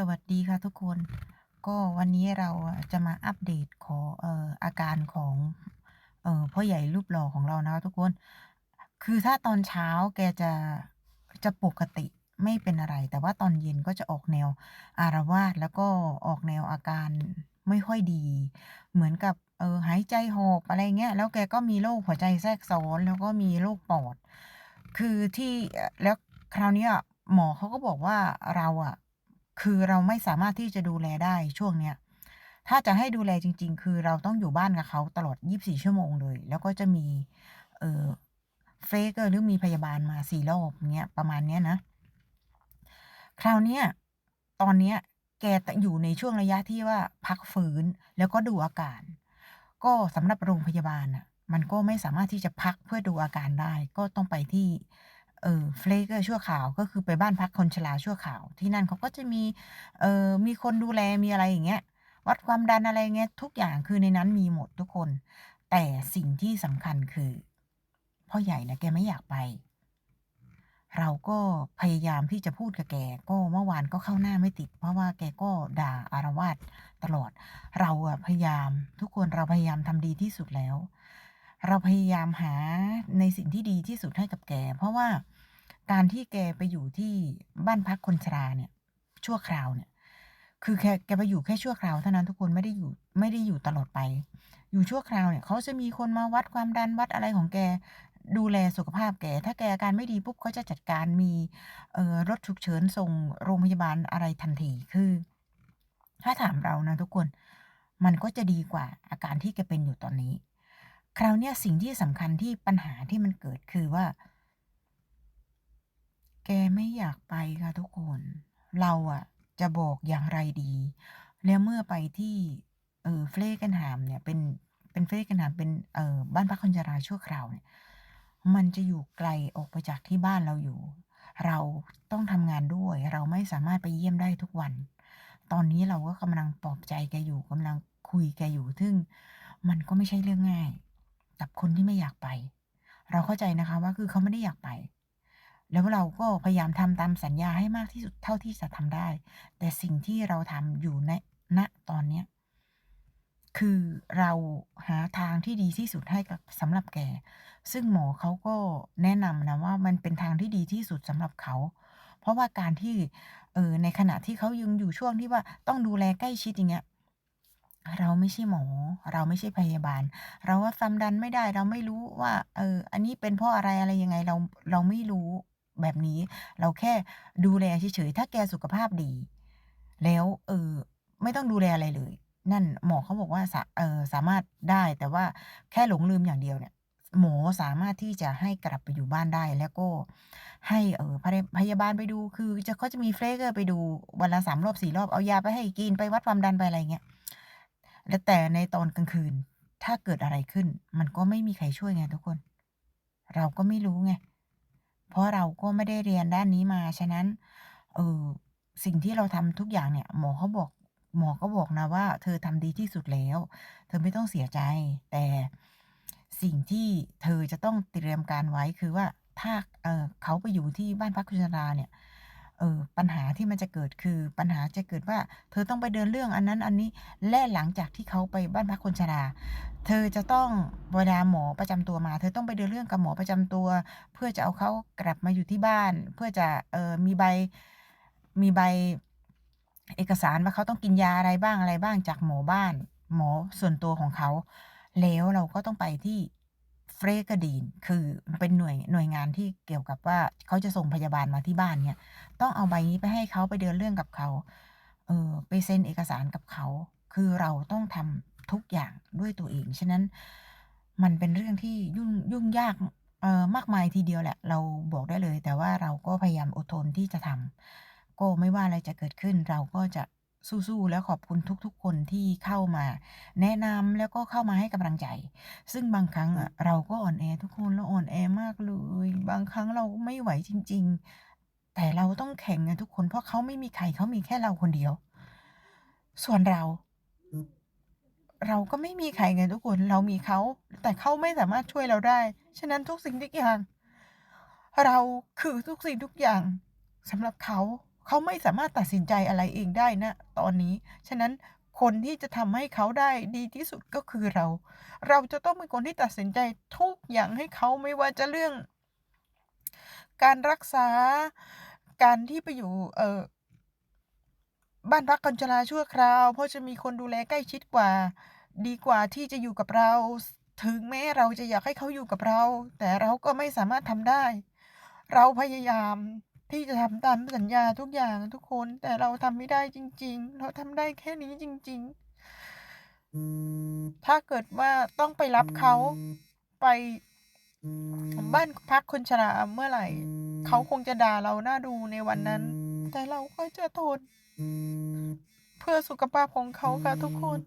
สวัสดีค่ะทุกคน ก็วันนี้เราจะมาอัปเดตขอเอ่ออาการของเอ่อพ่อใหญ่รูปหล่อของเรานะคะทุกคน คือถ้าตอนเช้าแกจะจะปกติไม่เป็นอะไร แต่ว่าตอนเย็นก็จะออกแนวอาละวาดแล้วก็ออกแนวอาการไม่ค่อยดี เหมือนกับเออหายใจหอบอะไรเงี้ยแล้วแกก็มีโรคหัวใจแทรกซ้อนแล้วก็มีโรคปอด คือที่แล้วคราวนี้หมอเขาก็บอกว่าเราอะ คือเราไม่สามารถที่จะดูแลได้ช่วงเนี้ยถ้าจะให้ดูแลจริง ๆ คือเราต้องอยู่บ้านกับเขาตลอด 24 ชั่วโมงเลย แล้วก็จะมี เอ่อเฟกหรือมีพยาบาลมา4รอบเงี้ยประมาณเนี้ยนะ คราวเนี้ยตอนเนี้ยแกตอยู่ในช่วงระยะที่ว่าพักฟื้นแล้วก็ดูอาการ ก็สำหรับโรงพยาบาลน่ะ มันก็ไม่สามารถที่จะพักเพื่อดูอาการได้ ก็ต้องไปที่ เอ่อ Pflege ชั่วคราว ก็คือไปบ้านพักคนชราชั่วคราว ที่นั่นเขาก็จะมี เอ่อ มีคนดูแล มีอะไรอย่างเงี้ย วัดความดัน อะไรเงี้ย ทุกอย่างคือในนั้นมีหมดทุกคน แต่สิ่งที่สำคัญคือ พ่อใหญ่น่ะแกไม่อยากไป เราก็พยายามที่จะพูดกับแก ก็เมื่อวานก็เข้าหน้าไม่ติด เพราะว่าแกก็ด่าอาละวาดตลอด เราอะพยายาม ทุกคนเราพยายามทำดีที่สุดแล้ว เราพยายามหาในสิ่งที่ดีที่สุดให้กับแก เพราะว่าการที่แกไปอยู่ที่บ้านพักคนชราเนี่ย ชั่วคราวเนี่ย คือแกแกไปอยู่แค่ชั่วคราวเท่านั้นทุกคนไม่ได้อยู่ไม่ได้อยู่ตลอดไป อยู่ชั่วคราวเนี่ยเขาจะมีคนมาวัดความดันวัดอะไรของแกดูแลสุขภาพแก ถ้าแกอาการไม่ดีปุ๊บเขาจะจัดการมีรถฉุกเฉินส่งโรงพยาบาลอะไรทันที คือ ถ้าถามเรานะทุกคน มันก็จะดีกว่าอาการที่แกเป็นอยู่ตอนนี้ คราวนี้สิ่งที่สำคัญที่ปัญหาที่มันเกิดคือว่า แกไม่อยากไปค่ะทุกคน เราอะจะบอกอย่างไรดี แล้วเมื่อไปที่เอ่อ Flegenham เนี่ยเป็นเป็น Flegenham เป็นเอ่อบ้านพักคนชราชั่วคราวเนี่ย มันจะอยู่ไกลออกไปจากที่บ้านเราอยู่ เราต้องทำงานด้วย เราไม่สามารถไปเยี่ยมได้ทุกวัน ตอนนี้เราก็กำลังปลอบใจแกอยู่กำลังคุยแกอยู่ซึ่งมันก็ไม่ใช่เรื่องง่าย กับคนที่ไม่อยากไป เราเข้าใจนะคะว่าคือเขาไม่ได้อยากไป แล้วเราก็พยายามทำตามสัญญาให้มากที่สุดเท่าที่จะทำได้ แต่สิ่งที่เราทำอยู่ณณตอนเนี้ยคือเราหาทางที่ดีที่สุดให้กับสำหรับแก ซึ่งหมอเขาก็แนะนำนะว่ามันเป็นทางที่ดีที่สุดสำหรับเขา เพราะว่าการที่เอ่อในขณะที่เขายังอยู่ช่วงที่ว่าต้องดูแลใกล้ชิดอย่างเงี้ย เราไม่ใช่หมอ เราไม่ใช่พยาบาล เราวัดความดันไม่ได้ เราไม่รู้ว่า เออ อันนี้เป็นเพราะอะไรอะไรยังไง เรา เราไม่รู้แบบนี้ เราแค่ดูแลเฉยๆ ถ้าแกสุขภาพดี แล้ว เออ ไม่ต้องดูแลอะไรเลย นั่นหมอเขาบอกว่าสะเออสามารถได้ แต่ว่าแค่หลงลืมอย่างเดียวเนี่ย หมอสามารถที่จะให้กลับไปอยู่บ้านได้ แล้วก็ ให้เออพยาพยาบาลไปดู คือจะเขาจะมี Pflege ไปดูวันละ3รอบ4รอบ เอายาไปให้กิน ไปวัดความดันไปอะไรเงี้ย แล้วแต่ในตอนกลางคืน ถ้าเกิดอะไรขึ้น มันก็ไม่มีใครช่วยไงทุกคน เราก็ไม่รู้ไง เพราะเราก็ไม่ได้เรียนด้านนี้มา ฉะนั้น เออสิ่งที่เราทำทุกอย่างเนี่ย หมอเขาบอก หมอก็บอกนะว่า"เธอทำดีที่สุดแล้ว เธอไม่ต้องเสียใจ แต่สิ่งที่เธอจะต้องเตรียมการไว้คือว่าถ้าเออเขาไปอยู่ที่บ้านพักคนชราเนี่ย เออปัญหาที่มันจะเกิดคือปัญหาจะเกิดว่า เธอต้องไปเดินเรื่องอันนั้นอันนี้และหลังจากที่เขาไปบ้านพักคนชรา เธอจะต้องเวลาหมอประจำตัวมา เธอต้องไปเดินเรื่องกับหมอประจำตัว เพื่อจะเอาเขากลับมาอยู่ที่บ้าน เพื่อจะเออมีใบมีใบเอกสารว่าเขาต้องกินยาอะไรบ้างอะไรบ้างจากหมอบ้าน หมอส่วนตัวของเขา แล้วเราก็ต้องไปที่ Flegedien คือเป็นหน่วยหน่วยงานที่เกี่ยวกับว่าเขาจะส่งพยาบาลมาที่บ้านเงี้ยต้องเอาใบนี้ไปให้เขาไปเดินเรื่องกับเขาเออไปเซ็นเอกสารกับเขา คือเราต้องทำทุกอย่างด้วยตัวเองฉะนั้นมันเป็นเรื่องที่ยุ่งยุ่งยากเออมากมายทีเดียวแหละ เราบอกได้เลย แต่ว่าเราก็พยายามอดทนที่จะทำก็ไม่ว่าอะไรจะเกิดขึ้นเราก็จะ สู้ๆ และขอบคุณทุกๆ คนที่เข้ามา แนะนำแล้วก็เข้ามาให้กำลังใจ ซึ่งบางครั้งอะเราก็อ่อนแอทุกคนเราอ่อนแอมากเลย บางครั้งเราไม่ไหวจริง ๆ แต่เราต้องแข็งไงทุกคนเพราะเขาไม่มีใครเขามีแค่เราคนเดียว ส่วนเราเราก็ไม่มีใครไงทุกคน เรามีเขา แต่เขาไม่สามารถช่วยเราได้ ฉะนั้นทุกสิ่งทุกอย่าง เราคือทุกสิ่งทุกอย่างสำหรับเขา เขาไม่สามารถตัดสินใจอะไรเองได้ณตอนนี้ ฉะนั้นคนที่จะทำให้เขาได้ดีที่สุดก็คือเรา เราจะต้องเป็นคนที่ตัดสินใจทุกอย่างให้เขาไม่ว่าจะเรื่อง การรักษาการที่ไปอยู่เออบ้านพักคนชราชั่วคราว เพราะจะมีคนดูแลใกล้ชิดกว่า ดีกว่าที่จะอยู่กับเรา ถึงแม้เราจะอยากให้เขาอยู่กับเรา แต่เราก็ไม่สามารถทำได้ เราพยายาม ที่จะทำตามสัญญาทุกอย่างทุกคน แต่เราทำไม่ได้จริง ๆ เราทำได้แค่นี้จริง ๆ ถ้าเกิดว่าต้องไปรับเขาไปบ้านพักคนชราเมื่อไหร่ เขาคงจะด่าเราหน่าดูในวันนั้น แต่เราก็จะทน เพื่อสุขภาพของเขาค่ะทุกคน